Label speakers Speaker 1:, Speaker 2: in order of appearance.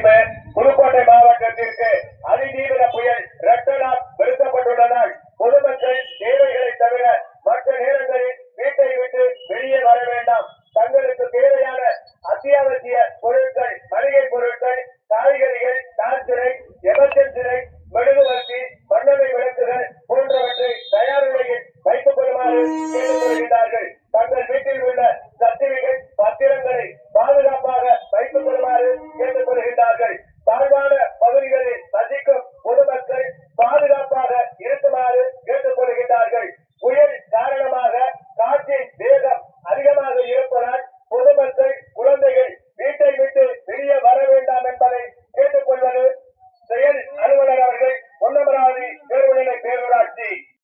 Speaker 1: பாதிப்பு புதுக்கோட்டை மாவட்டத்திற்கு அதிதீவிர புயல் ரெட்டலால் பெருக்கப்பட்டுள்ளதால் பொதுமக்கள் தேவைகளை தவிர மற்ற நேரங்களில் வீட்டை விட்டு வெளியே வர வேண்டாம். தங்களுக்கு தேவையான அத்தியாவசிய பொருட்கள் மளிகை பொருட்கள் காய்கறிகள் தாத்திரை எமர்ஜென்சிரை மெழுகுவர்த்தி மண்ணெண்ணெய் விளக்குகள் போன்றவற்றை தயார் நிலையில் வைத்துக் கொள்ளுமாறு